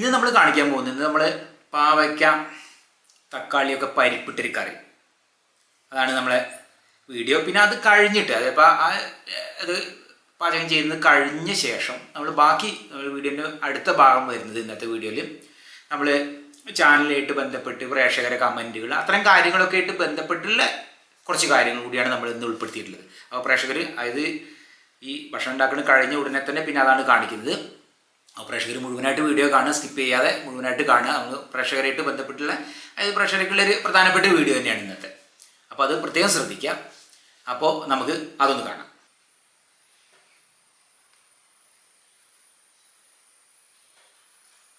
ഇന്ന് നമ്മൾ കാണിക്കാൻ പോകുന്നത് നമ്മൾ പാവയ്ക്ക തക്കാളിയൊക്കെ പരിപ്പിട്ടൊരു കറി. അതാണ് നമ്മളെ വീഡിയോ. പിന്നെ അത് കഴിഞ്ഞിട്ട് അതിപ്പോൾ അത് പാചകം ചെയ്യുന്നത് കഴിഞ്ഞ ശേഷം നമ്മൾ ബാക്കി വീഡിയോന്റെ അടുത്ത ഭാഗം വരുന്നത് ഇന്നത്തെ വീഡിയോയിൽ നമ്മൾ ചാനലായിട്ട് ബന്ധപ്പെട്ട് പ്രേക്ഷകരെ കമന്റുകൾ അത്തരം കാര്യങ്ങളൊക്കെ ആയിട്ട് ബന്ധപ്പെട്ടുള്ള കുറച്ച് കാര്യങ്ങൾ കൂടിയാണ് നമ്മൾ ഇന്ന് ഉൾപ്പെടുത്തിയിട്ടുള്ളത്. അപ്പോൾ പ്രേക്ഷകർ അതായത് ഈ ഭക്ഷണം ഉണ്ടാക്കുന്നത് കഴിഞ്ഞ ഉടനെ തന്നെ പിന്നെ അതാണ് കാണിക്കുന്നത്. പ്രേക്ഷകർ മുഴുവനായിട്ട് വീഡിയോ കാണുക സ്കിപ്പ് ചെയ്യാതെ മുഴുവനായിട്ട് കാണുക. നമ്മൾ പ്രേക്ഷകരായിട്ട് ബന്ധപ്പെട്ടുള്ള അതായത് പ്രേക്ഷകർക്കുള്ള ഒരു പ്രധാനപ്പെട്ട വീഡിയോ തന്നെയാണ് ഇന്നത്തെ. അപ്പോൾ അത് പ്രത്യേകം ശ്രദ്ധിക്കുക. അപ്പോൾ നമുക്ക് അതൊന്ന് കാണാം.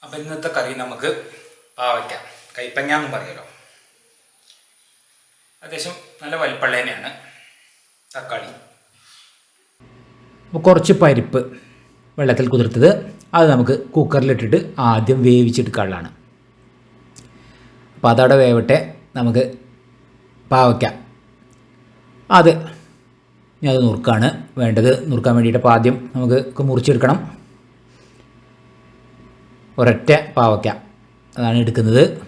അപ്പം ഇന്നത്തെ കറി നമുക്ക് പാവയ്ക്കാം കൈപ്പങ്ങ എന്നും പറയുമല്ലോ അത്യാവശ്യം നല്ല വലിപ്പള്ള തന്നെയാണ് തക്കാളി. കുറച്ച് പരിപ്പ് വെള്ളത്തിൽ കുതിർത്തത്. അത് നമുക്ക് കുക്കറിലിട്ടിട്ട് ആദ്യം വേവിച്ചെടുക്കാനുള്ളതാണ് അപ്പോൾ അതവിടെ വേവട്ടെ നമുക്ക് പാവയ്ക്ക. അത് ഞാൻ അത് നുറുക്കാണ്. വേണ്ടത് നുറുക്കാൻ വേണ്ടിയിട്ട് ആദ്യം നമുക്ക് മുറിച്ചെടുക്കണം. ഒരൊറ്റ പാവയ്ക്ക അതാണ് എടുക്കുന്നത്.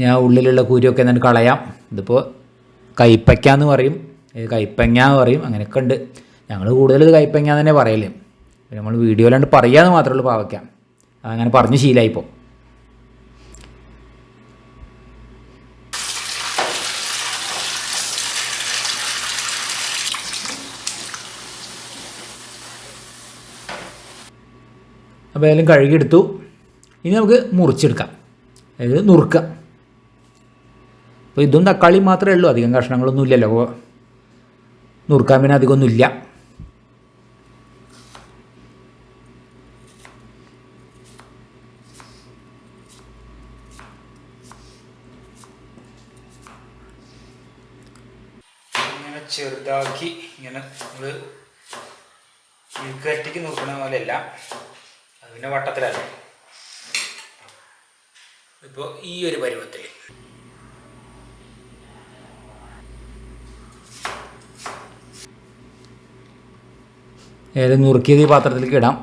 ഞാൻ ഉള്ളിലുള്ള കൂരിയൊക്കെ എന്നിട്ട് കളയാം. ഇതിപ്പോൾ കൈപ്പയ്ക്ക എന്ന് പറയും. കൈപ്പങ്ങ എന്ന് പറയും. അങ്ങനെയൊക്കെ ഉണ്ട്. ഞങ്ങൾ കൂടുതൽ ഇത് കൈപ്പങ്ങ തന്നെ പറയൽ. നമ്മൾ നമ്മൾ വീഡിയോയിലാണ്ട് പറയാന്ന് മാത്രമേ ഉള്ളൂ പാവയ്ക്ക. അതങ്ങനെ പറഞ്ഞ് ശീലമായിപ്പോൾ അപ്പോൾ ഏതായാലും കഴുകിയെടുത്തു. ഇനി നമുക്ക് മുറിച്ചെടുക്കാം. അതായത് നുറുക്കാം. അപ്പോൾ ഇതും തക്കാളി മാത്രമേ ഉള്ളൂ. അധികം കഷ്ണങ്ങളൊന്നും ഇല്ലല്ലോ നുറുക്കാൻ പിന്നെ അധികമൊന്നുമില്ല ഇങ്ങനെ ചെറുതാക്കി ഇങ്ങനെ നമ്മൾ മെഴുക്കുവരട്ടിക്ക് നോക്കണ പോലെയല്ല. അത് പിന്നെ വട്ടത്തിലല്ല. ഇപ്പോൾ ഈ ഒരു പരുവത്തിൽ ഏതായാലും നുറുക്കിയത് ഈ പാത്രത്തിലേക്ക് ഇടാം.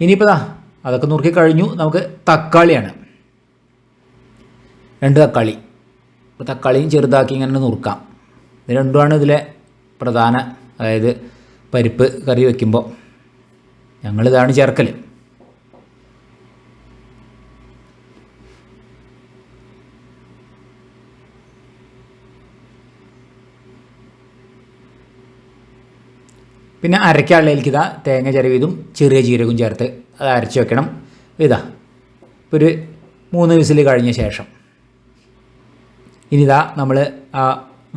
ഇനിയിപ്പോൾ ദാ അതൊക്കെ നുറുക്കി കഴിഞ്ഞു. നമുക്ക് തക്കാളിയാണ്. രണ്ട് തക്കാളി. അപ്പോൾ തക്കാളിയും ചെറുതാക്കി ഇങ്ങനെ നുറുക്കാം. ഇത് രണ്ടുമാണ് ഇതിലെ പ്രധാന അതായത് പരിപ്പ് കറി വയ്ക്കുമ്പോൾ ഞങ്ങളിതാണ് ചേർക്കൽ പിന്നെ അരയ്ക്കാളിലേക്ക് ഇതാ തേങ്ങ ചിരവിയതും ചെറിയ ജീരകവും ചേർത്ത് അത് അരച്ച് വെക്കണം. ഇതാ. ഒരു മൂന്ന് വിസിൽ കഴിഞ്ഞ ശേഷം. ഇനി ഇതാ നമ്മൾ ആ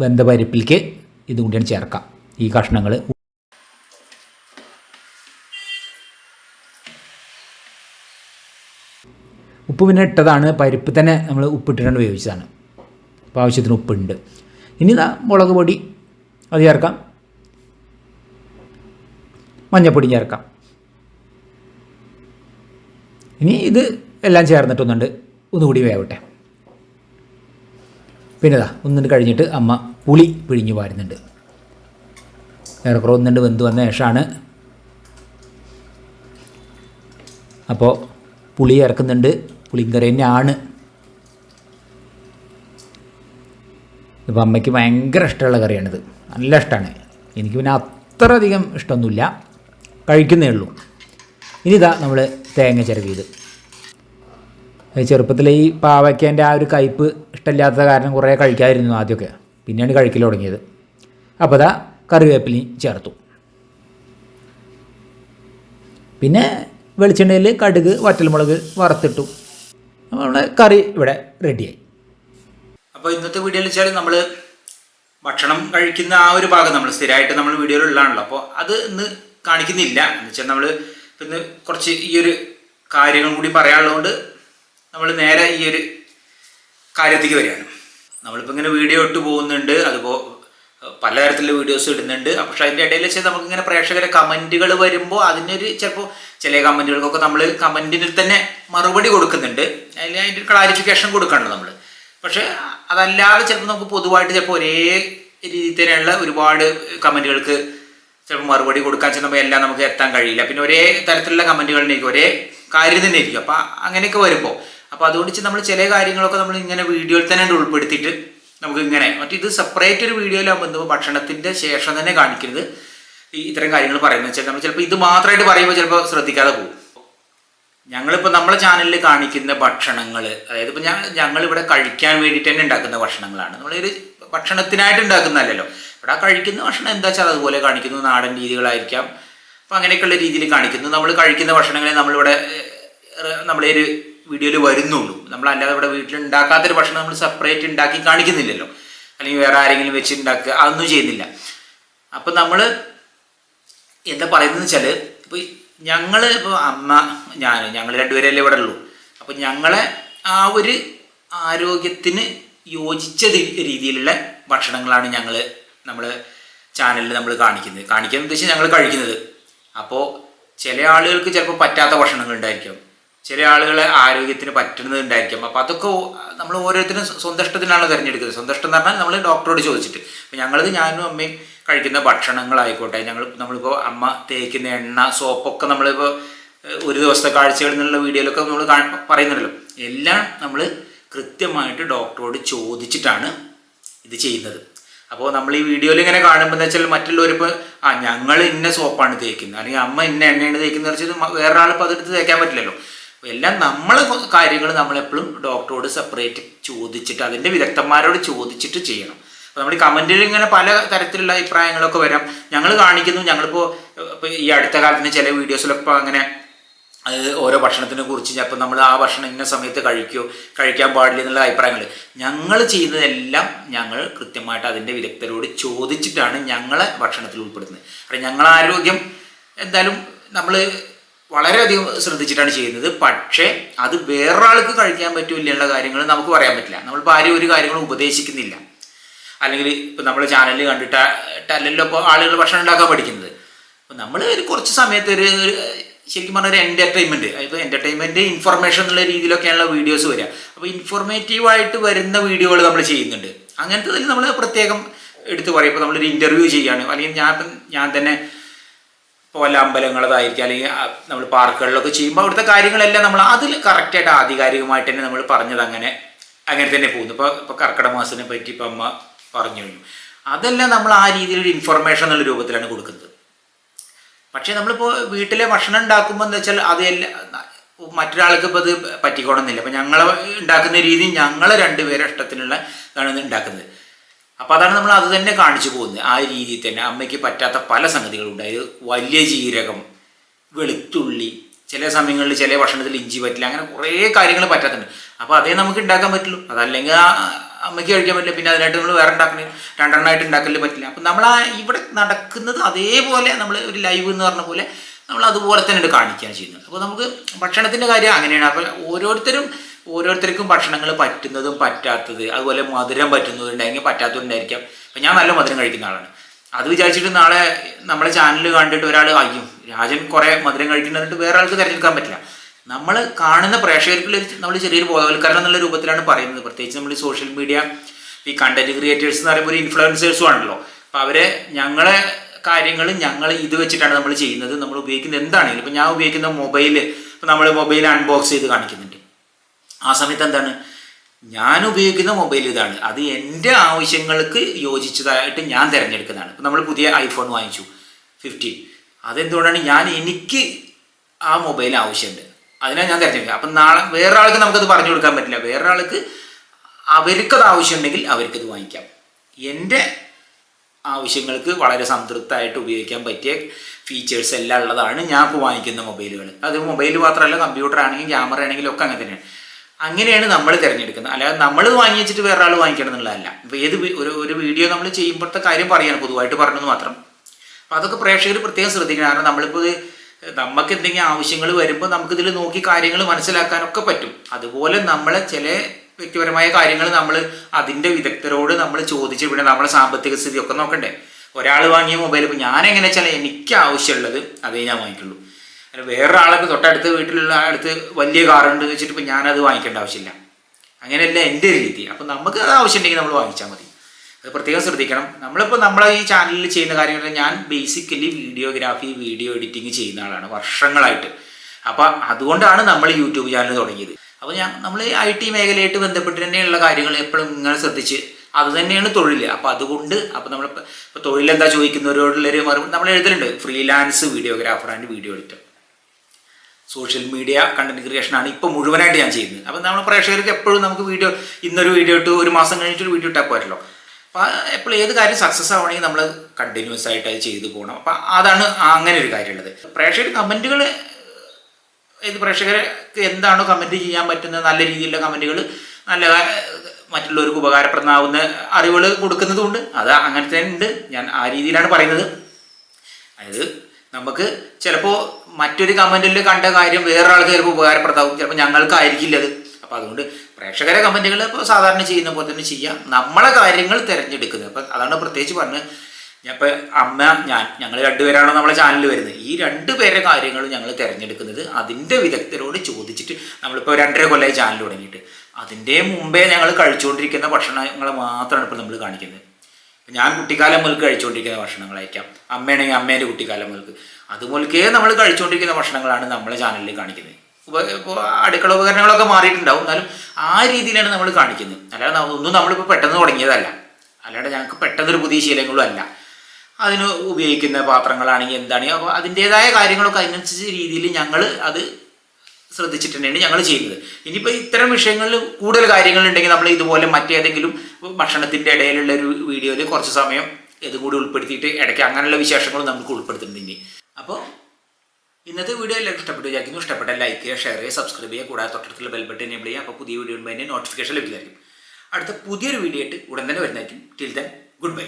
വെന്ത പരിപ്പിലേക്ക് ഇതും കൂടിയാണ് ചേർക്കാം. ഈ കഷ്ണങ്ങൾ ഉപ്പ് പിന്നെ ഇട്ടതാണ്. പരിപ്പ് തന്നെ നമ്മൾ ഉപ്പിട്ടിട്ടാണ് ഉപയോഗിച്ചതാണ്. അപ്പോൾ ആവശ്യത്തിന് ഉപ്പുണ്ട്. ഇനി ഇതാ മുളക് പൊടി അത് ചേർക്കാം. മഞ്ഞപ്പൊടി ചേർക്കാം. ഇനി ഇത് എല്ലാം ചേർന്നിട്ടൊന്നുണ്ട്. ഒന്നുകൂടി വേവട്ടെ. പിന്നെ ഇതാ ഒന്നിട്ട് കഴിഞ്ഞിട്ട് അമ്മ പുളി പിഴിഞ്ഞു വാരുന്നുണ്ട്. ഏറെക്കുറെ ഒന്നിട്ട് വെന്ത് വന്ന ശേഷമാണ് അപ്പോൾ പുളി ഇറക്കുന്നുണ്ട്. പുളിങ്കറി തന്നെയാണ് ഇപ്പം അമ്മയ്ക്ക് ഭയങ്കര ഇഷ്ടമുള്ള കറിയാണിത്. നല്ല ഇഷ്ടമാണ്. എനിക്ക് പിന്നെ അത്ര അധികം ഇഷ്ടമൊന്നുമില്ല. കഴിക്കുന്നേ ഉള്ളൂ. ഇനി ഇതാ നമ്മൾ തേങ്ങ ചിരവിയത്. ചെറുപ്പത്തിൽ ഈ പാവയ്ക്കേന്റെ ആ ഒരു കയ്പ്പ് ഇഷ്ടമില്ലാത്ത കാരണം കുറേ കഴിക്കാതിരുന്നു ആദ്യമൊക്കെ. പിന്നെയാണ് കഴിക്കൽ തുടങ്ങിയത്. അപ്പോൾ അതാ കറിവേപ്പിലയും ചേർത്തു. പിന്നെ വെളിച്ചെണ്ണയിൽ കടുക് വറ്റൽമുളക് വറുത്തിട്ടു. നമ്മുടെ കറി ഇവിടെ റെഡിയായി. അപ്പോൾ ഇന്നത്തെ വീഡിയോയിൽ വെച്ചാൽ നമ്മൾ ഭക്ഷണം കഴിക്കുന്ന ആ ഒരു ഭാഗം നമ്മൾ സ്ഥിരമായിട്ട് നമ്മൾ വീഡിയോയിലുള്ളതാണല്ലോ അപ്പോൾ അത് ഇന്ന് കാണിക്കുന്നില്ല. എന്ന് വെച്ചാൽ നമ്മൾ ഇന്ന് കുറച്ച് ഈ ഒരു കാര്യങ്ങൾ കൂടി പറയാനുള്ളതുകൊണ്ട് നമ്മൾ നേരെ ഈ ഒരു കാര്യത്തേക്ക് വരികയാണ്. നമ്മളിപ്പോൾ ഇങ്ങനെ വീഡിയോ ഇട്ട് പോകുന്നുണ്ട് അതുപോ പലതരത്തിലുള്ള വീഡിയോസ് ഇടുന്നുണ്ട്. പക്ഷെ അതിന്റെ ഇടയിൽ വെച്ചാൽ നമുക്കിങ്ങനെ പ്രേക്ഷകരെ കമന്റുകൾ വരുമ്പോൾ അതിനൊരു ചിലപ്പോൾ ചില കമന്റുകൾക്കൊക്കെ നമ്മൾ കമന്റിൽ തന്നെ മറുപടി കൊടുക്കുന്നുണ്ട്. അതിൽ അതിന്റെ ക്ലാരിഫിക്കേഷൻ കൊടുക്കണം നമ്മൾ പക്ഷേ അതല്ലാതെ ചിലപ്പോൾ നമുക്ക് പൊതുവായിട്ട് ചിലപ്പോൾ ഒരേ രീതിയിൽ തന്നെയുള്ള ഒരുപാട് കമന്റുകൾക്ക് ചിലപ്പോൾ മറുപടി കൊടുക്കാൻ ചെന്നപ്പോൾ എല്ലാം നമുക്ക് എത്താൻ കഴിയില്ല. പിന്നെ ഒരേ തരത്തിലുള്ള കമന്റുകളിലേക്ക് ഒരേ കാര്യം തന്നെ ഇരിക്കും അപ്പോൾ അങ്ങനെയൊക്കെ വരുമ്പോൾ അപ്പോൾ അതുകൊണ്ട് നമ്മൾ ചില കാര്യങ്ങളൊക്കെ നമ്മൾ ഇങ്ങനെ വീഡിയോയിൽ തന്നെ ഉൾപ്പെടുത്തിയിട്ട് നമുക്ക് ഇങ്ങനെ. മറ്റേ ഇത് സെപ്പറേറ്റ് ഒരു വീഡിയോയിലാകുമ്പോൾ എന്തോ ഭക്ഷണത്തിന്റെ ശേഷം തന്നെ കാണിക്കരുത്. ഈ ഇത്തരം കാര്യങ്ങൾ പറയുന്നത് വെച്ചാൽ നമ്മൾ ചിലപ്പോൾ ഇത് മാത്രമായിട്ട് പറയുമ്പോൾ ചിലപ്പോൾ ശ്രദ്ധിക്കാതെ പോകും. ഞങ്ങളിപ്പോൾ നമ്മളെ ചാനലിൽ കാണിക്കുന്ന ഭക്ഷണങ്ങൾ അതായത് ഇപ്പോൾ ഞാൻ ഞങ്ങളിവിടെ കഴിക്കാൻ വേണ്ടിയിട്ട് തന്നെ ഉണ്ടാക്കുന്ന ഭക്ഷണങ്ങളാണ്. നമ്മളൊരു ഭക്ഷണത്തിനായിട്ട് ഉണ്ടാക്കുന്നതല്ലോ ഇവിടെ കഴിക്കുന്ന ഭക്ഷണം എന്താ വെച്ചാൽ അതുപോലെ കാണിക്കുന്നു. നാടൻ രീതികളായിരിക്കാം. അപ്പോൾ അങ്ങനെയൊക്കെയുള്ള രീതിയിൽ കാണിക്കുന്നു. നമ്മൾ കഴിക്കുന്ന ഭക്ഷണങ്ങളെ നമ്മളിവിടെ നമ്മളൊരു വീഡിയോയിൽ വരുന്നുള്ളൂ. നമ്മളല്ലാതെ ഇവിടെ വീട്ടിൽ ഉണ്ടാക്കാത്തൊരു ഭക്ഷണം നമ്മൾ സെപ്പറേറ്റ് ഉണ്ടാക്കി കാണിക്കുന്നില്ലല്ലോ. അല്ലെങ്കിൽ വേറെ ആരെങ്കിലും വെച്ച് ഉണ്ടാക്കുക അതൊന്നും ചെയ്യുന്നില്ല. അപ്പം നമ്മൾ എന്താ പറയുന്നത് വെച്ചാൽ ഇപ്പോൾ ഞങ്ങൾ ഇപ്പോൾ അമ്മ ഞാൻ ഞങ്ങൾ രണ്ടുപേരല്ലേ ഇവിടെ ഉള്ളൂ അപ്പം ഞങ്ങളെ ആ ഒരു ആരോഗ്യത്തിന് യോജിച്ച രീതിയിലുള്ള ഭക്ഷണങ്ങളാണ് ഞങ്ങൾ നമ്മൾ ചാനലിൽ നമ്മൾ കാണിക്കുന്നത്. കാണിക്കുന്നത് ഉദ്ദേശിച്ച് ഞങ്ങൾ കഴിക്കുന്നത്. അപ്പോൾ ചില ആളുകൾക്ക് ചിലപ്പോൾ പറ്റാത്ത ഭക്ഷണങ്ങൾ ഉണ്ടായിരിക്കും. ചില ആളുകളെ ആരോഗ്യത്തിന് പറ്റുന്നത് ഉണ്ടായിരിക്കാം. അപ്പോൾ അതൊക്കെ നമ്മൾ ഓരോരുത്തരും സ്വന്തം ഇഷ്ടത്തിനാണ് തിരഞ്ഞെടുക്കുന്നത്. സ്വന്തം ഇഷ്ടം എന്ന് പറഞ്ഞാൽ നമ്മൾ ഡോക്ടറോട് ചോദിച്ചിട്ട്. അപ്പോൾ ഞങ്ങളത് ഞാനും അമ്മയും കഴിക്കുന്ന ഭക്ഷണങ്ങളായിക്കോട്ടെ ഞങ്ങൾ നമ്മളിപ്പോൾ അമ്മ തേക്കുന്ന എണ്ണ സോപ്പൊക്കെ നമ്മളിപ്പോൾ ഒരു ദിവസത്തെ കാഴ്ചകൾ എന്നുള്ള വീഡിയോയിലൊക്കെ നമ്മൾ പറയുന്നുണ്ടല്ലോ. എല്ലാം നമ്മൾ കൃത്യമായിട്ട് ഡോക്ടറോട് ചോദിച്ചിട്ടാണ് ഇത് ചെയ്യുന്നത്. അപ്പോൾ നമ്മൾ ഈ വീഡിയോയിൽ ഇങ്ങനെ കാണുമ്പോൾ എന്ന് വെച്ചാൽ മറ്റുള്ളവരിപ്പോൾ ആ ഞങ്ങൾ ഇന്ന സോപ്പാണ് തേക്കുന്നത്. അല്ലെങ്കിൽ അമ്മ ഇന്ന എണ്ണയാണ് തേക്കുന്നത് വെച്ചാൽ വേറൊരാളിപ്പോൾ അതെടുത്ത് തേക്കാൻ പറ്റില്ലല്ലോ. എല്ലാം നമ്മൾ കാര്യങ്ങൾ നമ്മളെപ്പോഴും ഡോക്ടറോട് സെപ്പറേറ്റ് ചോദിച്ചിട്ട് അതിന്റെ വിദഗ്ധന്മാരോട് ചോദിച്ചിട്ട് ചെയ്യണം. അപ്പോൾ നമ്മൾ ഈ കമന്റിൽ ഇങ്ങനെ പല തരത്തിലുള്ള അഭിപ്രായങ്ങളൊക്കെ വരാം. ഞങ്ങൾ കാണിക്കുന്നു ഞങ്ങളിപ്പോൾ ഇപ്പോൾ ഈ അടുത്ത കാലത്തിന് ചില വീഡിയോസിലൊക്കെ അങ്ങനെ ഓരോ ഭക്ഷണത്തിനെ കുറിച്ച് അപ്പം നമ്മൾ ആ ഭക്ഷണം ഇന്ന സമയത്ത് കഴിക്കോ കഴിക്കാൻ പാടില്ല എന്നുള്ള അഭിപ്രായങ്ങൾ ഞങ്ങൾ ചെയ്യുന്നതെല്ലാം ഞങ്ങൾ കൃത്യമായിട്ട് അതിന്റെ വിദഗ്ധരോട് ചോദിച്ചിട്ടാണ് ഞങ്ങളെ ഭക്ഷണത്തിൽ ഉൾപ്പെടുത്തുന്നത്. കാരണം ഞങ്ങളെ ആരോഗ്യം എന്തായാലും നമ്മൾ വളരെയധികം ശ്രദ്ധിച്ചിട്ടാണ് ചെയ്യുന്നത്. പക്ഷേ അത് വേറൊരാൾക്ക് കഴിക്കാൻ പറ്റില്ല എന്നുള്ള കാര്യങ്ങൾ നമുക്ക് പറയാൻ പറ്റില്ല. നമ്മളിപ്പോൾ ആരും ഒരു കാര്യങ്ങളും ഉപദേശിക്കുന്നില്ല. അല്ലെങ്കിൽ ഇപ്പം നമ്മൾ ചാനലിൽ കണ്ടിട്ട് അല്ലല്ലോ ഇപ്പോൾ ആളുകൾ ഭക്ഷണം ഉണ്ടാക്കാൻ പഠിക്കുന്നത്. അപ്പം നമ്മൾ ഒരു കുറച്ച് സമയത്ത് ഒരു ശരിക്കും പറഞ്ഞ ഒരു എന്റർടൈൻമെന്റ് അതായത് എന്റർടൈൻമെന്റ് ഇൻഫർമേഷൻ എന്നുള്ള രീതിയിലൊക്കെയുള്ള വീഡിയോസ് വരിക. അപ്പോൾ ഇൻഫോർമേറ്റീവായിട്ട് വരുന്ന വീഡിയോകൾ നമ്മൾ ചെയ്യുന്നുണ്ട്. അങ്ങനത്തെ നമ്മൾ പ്രത്യേകം എടുത്ത് പറയും. ഇപ്പോൾ നമ്മളൊരു ഇന്റർവ്യൂ ചെയ്യാണ്. അല്ലെങ്കിൽ ഞാൻ ഞാൻ തന്നെ ഇപ്പോൾ വല്ല അമ്പലങ്ങളതായിരിക്കും അല്ലെങ്കിൽ നമ്മൾ പാർക്കുകളിലൊക്കെ ചെയ്യുമ്പോൾ അവിടുത്തെ കാര്യങ്ങളെല്ലാം നമ്മൾ അതിൽ കറക്റ്റായിട്ട് ആധികാരികമായിട്ട് തന്നെ നമ്മൾ പറഞ്ഞത് അങ്ങനെ അങ്ങനെ തന്നെ പോകുന്നു. ഇപ്പോൾ ഇപ്പോൾ കർക്കിടക മാസത്തിനെ പറ്റി ഇപ്പം അമ്മ പറഞ്ഞു കഴിഞ്ഞു. അതെല്ലാം നമ്മൾ ആ രീതിയിലൊരു ഇൻഫർമേഷൻ എന്നുള്ള രൂപത്തിലാണ് കൊടുക്കുന്നത്. പക്ഷേ നമ്മളിപ്പോൾ വീട്ടിലെ ഭക്ഷണം ഉണ്ടാക്കുമ്പോൾ എന്താ വെച്ചാൽ അത് എല്ലാം മറ്റൊരാൾക്ക് ഇപ്പോൾ അത് പറ്റിക്കോണമെന്നില്ല അപ്പോൾ ഞങ്ങൾ ഉണ്ടാക്കുന്ന രീതി ഞങ്ങൾ രണ്ടുപേരെ ഇഷ്ടത്തിനുള്ള ഇതാണ് ഉണ്ടാക്കുന്നത്. അപ്പോൾ അതാണ് നമ്മൾ അത് തന്നെ കാണിച്ചു പോകുന്നത്. ആ രീതിയിൽ തന്നെ അമ്മയ്ക്ക് പറ്റാത്ത പല സംഗതികളുണ്ട്. അതായത് വലിയ ജീരകം വെളുത്തുള്ളി ചില സമയങ്ങളിൽ ചില ഭക്ഷണത്തിൽ ഇഞ്ചി പറ്റില്ല അങ്ങനെ കുറേ കാര്യങ്ങൾ പറ്റാത്തുണ്ട് അപ്പോൾ അതേ നമുക്ക് ഉണ്ടാക്കാൻ പറ്റുള്ളൂ. അതല്ലെങ്കിൽ അമ്മയ്ക്ക് കഴിക്കാൻ പറ്റില്ല പിന്നെ അതിനായിട്ട് നമ്മൾ വേറെ ഉണ്ടാക്കണേ രണ്ടെണ്ണമായിട്ട് ഉണ്ടാക്കൽ പറ്റില്ല. അപ്പം നമ്മൾ ആ ഇവിടെ നടക്കുന്നത് അതേപോലെ നമ്മൾ ഒരു ലൈവ് എന്ന് പറഞ്ഞ പോലെ നമ്മൾ അതുപോലെ തന്നെ കാണിക്കുകയാണ് ചെയ്യുന്നത്. അപ്പോൾ നമുക്ക് ഭക്ഷണത്തിന്റെ കാര്യം അങ്ങനെയാണ്. അപ്പോൾ ഓരോരുത്തരും ഓരോരുത്തർക്കും ഭക്ഷണങ്ങൾ പറ്റുന്നതും പറ്റാത്തത് അതുപോലെ മധുരം പറ്റുന്നതുണ്ടായിരിക്കും പറ്റാത്തതുണ്ടായിരിക്കാം. അപ്പം ഞാൻ നല്ല മധുരം കഴിക്കുന്ന ആളാണ്. അത് വിചാരിച്ചിട്ട് നാളെ നമ്മളെ ചാനൽ കണ്ടിട്ട് ഒരാൾ അയ്യും രാജൻ കുറേ മധുരം കഴിക്കുന്നിട്ട് വേറെ ആൾക്ക് തിരഞ്ഞെടുക്കാൻ പറ്റില്ല. നമ്മൾ കാണുന്ന പ്രേക്ഷകർക്ക് നമ്മൾ ചെറിയൊരു ബോധവൽക്കരണം എന്നുള്ള രൂപത്തിലാണ് പറയുന്നത്. പ്രത്യേകിച്ച് നമ്മൾ സോഷ്യൽ മീഡിയ ഈ കണ്ടന്റ് ക്രിയേറ്റേഴ്സ് എന്ന് പറയുമ്പോൾ ഒരു ഇൻഫ്ലുവൻസേഴ്സും ആണല്ലോ. അപ്പോൾ അവരെ ഞങ്ങളെ കാര്യങ്ങൾ ഞങ്ങൾ ഇത് വെച്ചിട്ടാണ് നമ്മൾ ചെയ്യുന്നത്. നമ്മൾ ഉപയോഗിക്കുന്നത് എന്താണെങ്കിലും ഇപ്പം ഞാൻ ഉപയോഗിക്കുന്ന മൊബൈൽ ഇപ്പം നമ്മൾ മൊബൈൽ അൺബോക്സ് ചെയ്ത് കാണിക്കുന്നുണ്ട്. ആ സമയത്ത് എന്താണ്? ഞാൻ ഉപയോഗിക്കുന്ന മൊബൈൽ ഇതാണ്. അത് എന്റെ ആവശ്യങ്ങൾക്ക് യോജിച്ചതായിട്ട് ഞാൻ തിരഞ്ഞെടുക്കുന്നതാണ്. ഇപ്പം നമ്മൾ പുതിയ ഐഫോൺ വാങ്ങിച്ചു ഫിഫ്റ്റീൻ അതെന്തുകൊണ്ടാണ് ഞാൻ എനിക്ക് ആ മൊബൈൽ ആവശ്യമുണ്ട്? അതിനാണ് ഞാൻ തിരഞ്ഞെടുക്കുക അപ്പം നാളെ വേറൊരാൾക്ക് നമുക്കത് പറഞ്ഞു കൊടുക്കാൻ പറ്റില്ല. വേറൊരാൾക്ക് അവർക്കത് ആവശ്യമുണ്ടെങ്കിൽ അവർക്കത് വാങ്ങിക്കാം. എന്റെ ആവശ്യങ്ങൾക്ക് വളരെ സംതൃപ്തമായിട്ട് ഉപയോഗിക്കാൻ പറ്റിയ ഫീച്ചേഴ്സ് എല്ലാം ഉള്ളതാണ് ഞാൻ ഇപ്പോൾ വാങ്ങിക്കുന്ന മൊബൈലുകൾ അത് മൊബൈൽ മാത്രമല്ല കമ്പ്യൂട്ടർ ആണെങ്കിലും ക്യാമറ ആണെങ്കിലും ഒക്കെ അങ്ങനെ തന്നെയാണ്. അങ്ങനെയാണ് നമ്മൾ തിരഞ്ഞെടുക്കുന്നത്. അല്ലാതെ നമ്മൾ വാങ്ങി വെച്ചിട്ട് വേറെ ആൾ വാങ്ങിക്കണം എന്നുള്ളതല്ല. ഇപ്പോൾ ഏത് ഒരു ഒരു വീഡിയോ നമ്മൾ ചെയ്യുമ്പോഴത്തെ കാര്യം പറയാണ് പൊതുവായിട്ട് പറഞ്ഞത് മാത്രം. അപ്പോൾ അതൊക്കെ പ്രേക്ഷകർ പ്രത്യേകം ശ്രദ്ധിക്കണം. കാരണം നമ്മളിപ്പോൾ നമുക്ക് എന്തെങ്കിലും ആവശ്യങ്ങൾ വരുമ്പോൾ നമുക്കിതിൽ നോക്കി കാര്യങ്ങൾ മനസ്സിലാക്കാനൊക്കെ പറ്റും. അതുപോലെ നമ്മളെ ചില വ്യക്തിപരമായ കാര്യങ്ങൾ നമ്മൾ അതിന്റെ വിദഗ്ധരോട് നമ്മൾ ചോദിച്ച് പിന്നെ നമ്മളെ സാമ്പത്തിക സ്ഥിതി ഒക്കെ നോക്കണ്ടേ. ഒരാൾ വാങ്ങിയ മൊബൈൽ ഇപ്പോൾ ഞാൻ എങ്ങനെ വെച്ചാൽ എനിക്ക് ആവശ്യമുള്ളത് അതേ ഞാൻ വാങ്ങിക്കുള്ളൂ. അല്ല വേറൊരാൾക്ക് തൊട്ടടുത്ത് വീട്ടിലുള്ള അടുത്ത് വലിയ കാറുണ്ട് വെച്ചിട്ട് ഇപ്പം ഞാനത് വാങ്ങിക്കേണ്ട ആവശ്യമില്ല. അങ്ങനെയല്ല എന്റെ രീതി. അപ്പം നമുക്ക് അത് ആവശ്യമുണ്ടെങ്കിൽ നമ്മൾ വാങ്ങിച്ചാൽ മതി. അത് പ്രത്യേകം ശ്രദ്ധിക്കണം. നമ്മളിപ്പോൾ നമ്മളെ ഈ ചാനലിൽ ചെയ്യുന്ന കാര്യങ്ങൾ ഞാൻ ബേസിക്കലി വീഡിയോഗ്രാഫി വീഡിയോ എഡിറ്റിംഗ് ചെയ്യുന്ന ആളാണ് വർഷങ്ങളായിട്ട്. അപ്പോൾ അതുകൊണ്ടാണ് നമ്മൾ യൂട്യൂബ് ചാനൽ തുടങ്ങിയത്. അപ്പോൾ ഞാൻ നമ്മൾ ഐ ടി മേഖലയായിട്ട് ബന്ധപ്പെട്ട് തന്നെയുള്ള കാര്യങ്ങൾ എപ്പോഴും ഇങ്ങനെ ശ്രദ്ധിച്ച് അത് തന്നെയാണ് തൊഴിൽ. അപ്പോൾ അതുകൊണ്ട് അപ്പോൾ നമ്മൾ ഇപ്പോൾ തൊഴിലെന്താ ചോദിക്കുന്നവരോടുള്ളൊരു മറുപടി നമ്മൾ എഴുതലുണ്ട്. Freelance videographer and video editor social media content creation ആണ് ഇപ്പോൾ മുഴുവനായിട്ട് ഞാൻ ചെയ്യുന്നത്. അപ്പം നമ്മൾ പ്രേക്ഷകർക്ക് എപ്പോഴും നമുക്ക് വീഡിയോ ഇന്നൊരു വീഡിയോ ഇട്ട് ഒരു മാസം കഴിഞ്ഞിട്ട് ഒരു വീഡിയോ ഇട്ടാൽ പോരല്ലോ. അപ്പോൾ എപ്പോഴും ഏത് കാര്യം സക്സസ് ആവണമെങ്കിൽ നമ്മൾ കണ്ടിന്യൂസ് ആയിട്ട് അത് ചെയ്തു പോകണം. അപ്പം അതാണ് അങ്ങനെ ഒരു കാര്യമുള്ളത്. പ്രേക്ഷകർ കമന്റുകൾ ഏത് പ്രേക്ഷകർക്ക് എന്താണോ കമന്റ് ചെയ്യാൻ പറ്റുന്നത് നല്ല രീതിയിലുള്ള കമന്റുകൾ നല്ല മറ്റുള്ളവർക്ക് ഉപകാരപ്രദമാവുന്ന അറിവുകൾ കൊടുക്കുന്നതുകൊണ്ട് അത് അങ്ങനെ തന്നെ ഉണ്ട്. ഞാൻ ആ രീതിയിലാണ് പറയുന്നത്. അതായത് നമുക്ക് ചിലപ്പോൾ മറ്റൊരു കമന്റിൽ കണ്ട കാര്യം വേറൊരാൾക്ക് ചിലപ്പോൾ ഉപകാരപ്പെടുത്താവും ചിലപ്പോൾ ഞങ്ങൾക്കായിരിക്കില്ല അത്. അപ്പോൾ അതുകൊണ്ട് പ്രേക്ഷകരെ കമന്റുകൾ ഇപ്പോൾ സാധാരണ ചെയ്യുന്ന പോലെ തന്നെ ചെയ്യാം. നമ്മളെ കാര്യങ്ങൾ തിരഞ്ഞെടുക്കുന്നത്. അപ്പം അതാണ് പ്രത്യേകിച്ച് പറഞ്ഞത് ഞാൻ ഇപ്പം അമ്മ ഞാൻ ഞങ്ങൾ രണ്ടുപേരാണ് നമ്മളെ ചാനലിൽ വരുന്നത്. ഈ രണ്ട് പേരുടെ കാര്യങ്ങൾ ഞങ്ങൾ തിരഞ്ഞെടുക്കുന്നത് അതിന്റെ വിദഗ്ധരോട് ചോദിച്ചിട്ട് നമ്മളിപ്പോൾ രണ്ടര കൊല്ലമായി ചാനൽ തുടങ്ങിയിട്ട്. അതിന്റെ മുമ്പേ ഞങ്ങൾ കഴിച്ചുകൊണ്ടിരിക്കുന്ന ഭക്ഷണങ്ങൾ മാത്രമാണ് ഇപ്പോൾ നമ്മൾ കാണിക്കുന്നത്. ഞാൻ കുട്ടിക്കാലം മുതൽ കഴിച്ചുകൊണ്ടിരിക്കുന്ന ഭക്ഷണങ്ങളായിരിക്കാം അമ്മയാണെങ്കിൽ അമ്മേന്റെ കുട്ടിക്കാലം മുതൽക്ക്. അതുപോലക്കേ നമ്മൾ കഴിച്ചുകൊണ്ടിരിക്കുന്ന ഭക്ഷണങ്ങളാണ് നമ്മളെ ചാനലിൽ കാണിക്കുന്നത്. ഇപ്പോൾ അടുക്കള ഉപകരണങ്ങളൊക്കെ മാറിയിട്ടുണ്ടാവും. എന്നാലും ആ രീതിയിലാണ് നമ്മൾ കാണിക്കുന്നത്. അല്ലാതെ ഒന്നും നമ്മളിപ്പോൾ പെട്ടെന്ന് തുടങ്ങിയതല്ല. അല്ലാണ്ട് ഞങ്ങൾക്ക് പെട്ടെന്നൊരു പുതിയ ശീലങ്ങളും അല്ല. അതിന് ഉപയോഗിക്കുന്ന പാത്രങ്ങളാണെങ്കിൽ എന്താണ് അപ്പോൾ അതിന്റേതായ കാര്യങ്ങളൊക്കെ അതിനനുസരിച്ച് രീതിയിൽ ഞങ്ങൾ അത് ശ്രദ്ധിച്ചിട്ടുണ്ടെങ്കിൽ ഞങ്ങൾ ചെയ്യുന്നത്. ഇനിയിപ്പോൾ ഇത്തരം വിഷയങ്ങളിൽ കൂടുതൽ കാര്യങ്ങളുണ്ടെങ്കിൽ നമ്മൾ ഇതുപോലെ മറ്റേതെങ്കിലും ഭക്ഷണത്തിന്റെ ഇടയിലുള്ള ഒരു വീഡിയോയിൽ കുറച്ച് സമയം ഇതും കൂടി ഉൾപ്പെടുത്തിയിട്ട് ഇടയ്ക്ക് അങ്ങനെയുള്ള വിശേഷങ്ങളും നമുക്ക് ഉൾപ്പെടുത്തുന്നുണ്ട് ഇനി. അപ്പോൾ ഇന്നത്തെ വീഡിയോ എല്ലാവർക്കും ഇഷ്ടപ്പെട്ടു വിചാരിക്കുന്നു. ഇഷ്ടപ്പെട്ട ലൈക്ക് ചെയ്യുക ഷെയർ ചെയ്യുക സബ്സ്ക്രൈബ് ചെയ്യുക. കൂടാതെ തൊട്ടടുത്തുള്ള ബെൽ ബട്ടൺ എനേബിൾ ചെയ്യുക. അപ്പോൾ പുതിയ വീഡിയോ ഉണ്ടെങ്കിൽ നോട്ടിഫിക്കേഷൻ ലഭിക്കുന്നതായിരിക്കും. അടുത്ത പുതിയൊരു വീഡിയോ ആയിട്ട് ഉടൻ തന്നെ വരുന്നതായിരിക്കും. Till then good bye